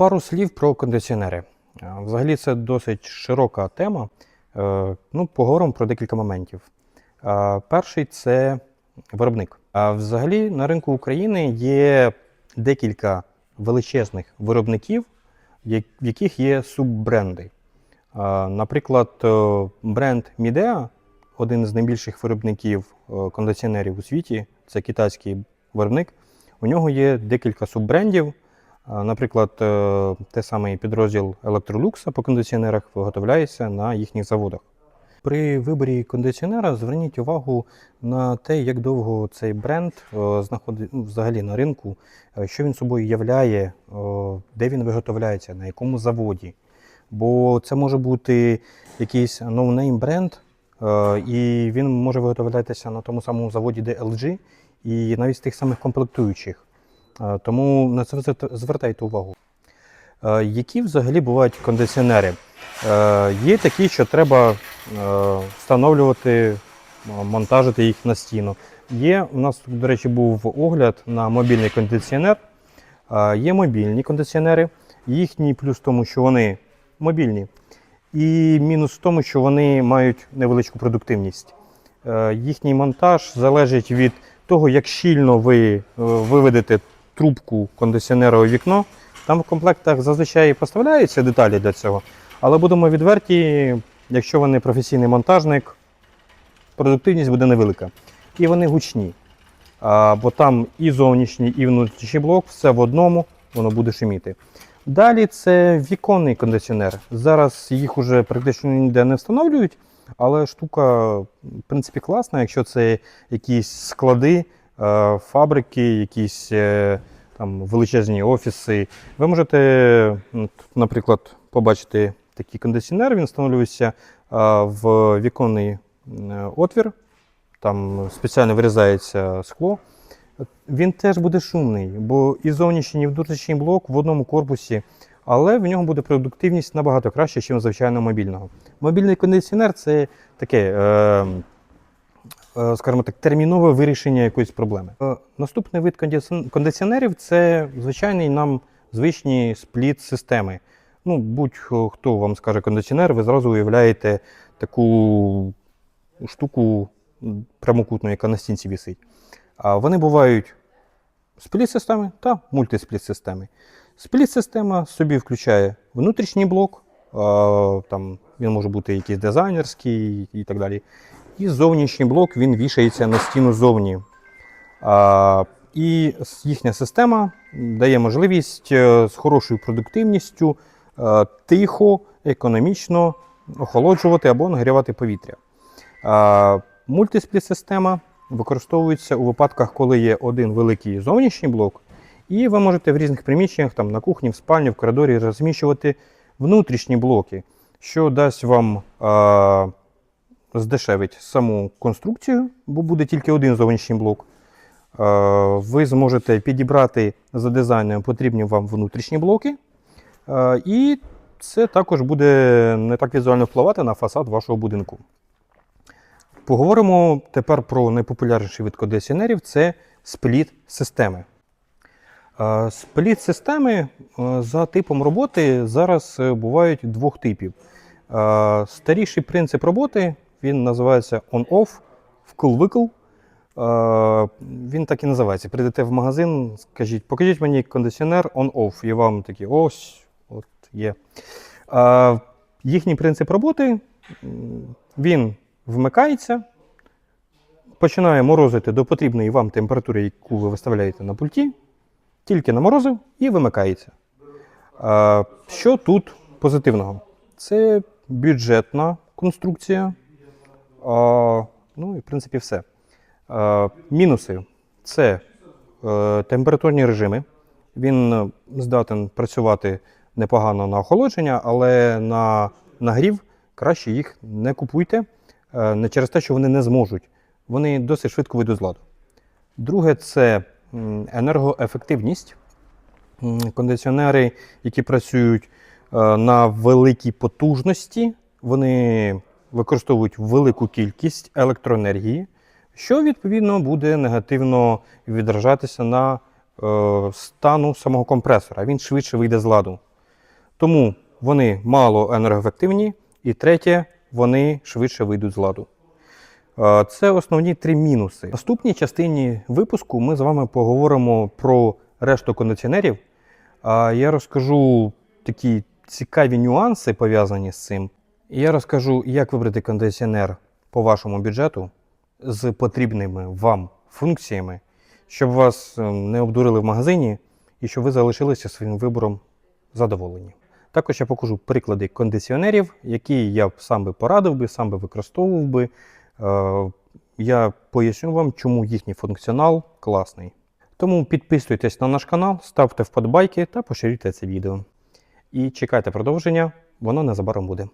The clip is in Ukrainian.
Пару слів про кондиціонери. Е, Взагалі це досить широка тема. Е, Ну, поговоримо про декілька моментів. Е, Перший це виробник. А взагалі на ринку України є декілька величезних виробників, в яких є суббренди. Наприклад, бренд Midea, один з найбільших виробників кондиціонерів у світі, це китайський виробник. У нього є декілька суббрендів. Наприклад, е, те самий підрозділ Electrolux по кондиціонерах виготовляється на їхніх заводах. При виборі кондиціонера зверніть увагу на те, як довго цей бренд е, знаходить ну, взагалі на ринку, е, що він собою являє, де він виготовляється, на якому заводі. Бо це може бути якийсь ноунейм бренд, і він може виготовлятися на тому самому заводі, де LG, і навіть з тих самих комплектуючих. Е, Тому на це звертайте увагу. Е, Які взагалі бувають кондиціонери? Е, Є такі, що треба встановлювати, монтажити їх на стіну. Є, у нас, до речі, був огляд на мобільний кондиціонер. Є мобільні кондиціонери. Їхній плюс в тому, що вони мобільні, і мінус в тому, що вони мають невеличку продуктивність. Їхній монтаж залежить від того, як щільно ви виведете трубку кондиціонера у вікно. Там в комплектах зазвичай поставляються деталі для цього, але будемо відверті, якщо ви не професійний монтажник, продуктивність буде невелика. І вони гучні. А, бо там і зовнішній, і внутрішній блок, все в одному, воно буде шуміти. Далі це віконний кондиціонер. Зараз їх уже практично ніде не встановлюють, але штука, в принципі, класна, якщо це якісь склади, фабрики, якісь е, там величезні офіси. Ви можете, наприклад, побачити такий кондиціонер, він встановлюється в віконний отвір, там спеціально вирізається скло. Він теж буде шумний, бо і зовнішній, і внутрішній блок в одному корпусі, але в нього буде продуктивність набагато краще, ніж звичайно мобільного. Мобільний кондиціонер це таке, е, скажімо так, термінове вирішення якоїсь проблеми. Е, наступний вид кондиціонерів це звичайний нам звичні спліт-системи. Ну, будь-хто вам скаже кондиціонер, ви зразу уявляєте таку штуку прямокутну, яка на стінці висить. А вони бувають спліт-системи та мультиспліт-системи. Спліт-система собі включає внутрішній блок, там він може бути якийсь дизайнерський і так далі. І зовнішній блок він вішається на стіну зовні. А, і їхня система дає можливість е, з хорошою продуктивністю е, тихо, економічно охолоджувати або нагрівати повітря. А, Мультиспліт-система використовується у випадках, коли є один великий зовнішній блок, і ви можете в різних приміщеннях, там, на кухні, в спальні, в коридорі розміщувати внутрішні блоки, що дасть вам а, здешевить саму конструкцію, бо буде тільки один зовнішній блок. Е, Ви зможете підібрати за дизайном потрібні вам внутрішні блоки, е, і це також буде не так візуально впливати на фасад вашого будинку. Поговоримо тепер про найпопулярніший вид кондиціонерів це спліт-системи. Е, Спліт-системи за типом роботи зараз бувають двох типів. Старіший принцип роботи він називається on-off, вкл-викл. Е, Він так і називається. Прийдете в магазин, скажіть, покажіть мені кондиціонер on-off, і вам такі ось, от є. Е, Їхній принцип роботи він вмикається, починає морозити до потрібної вам температури, яку ви виставляєте на пульті, тільки наморозив і вимикається. Е, Що тут позитивного? Це бюджетна конструкція. Ну і в принципі все. Мінуси це е, температурні режими. Він е, здатен працювати непогано на охолодження, але на нагрів краще їх не купуйте. е, Не через те, що вони не зможуть. Вони досить швидко вийдуть з ладу. Друге це енергоефективність. Кондиціонери, які працюють на великій потужності, вони використовують велику кількість електроенергії, що відповідно буде негативно відражатися на е, стану самого компресора. Він швидше вийде з ладу. Тому вони мало енергоефективні, і третє, вони швидше вийдуть з ладу. Е, Це основні три мінуси. В наступній частині випуску ми з вами поговоримо про решту кондиціонерів. Я розкажу такі цікаві нюанси пов'язані з цим. Я розкажу, як вибрати кондиціонер по вашому бюджету з потрібними вам функціями, щоб вас е, не обдурили в магазині і щоб ви залишилися своїм вибором задоволені. Також я покажу приклади кондиціонерів, які я сам би порадив би, сам би використовував би. Е, Я поясню вам, чому їхній функціонал класний. Тому підписуйтесь на наш канал, ставте вподобайки та поширюйте це відео. І чекайте продовження, воно незабаром буде.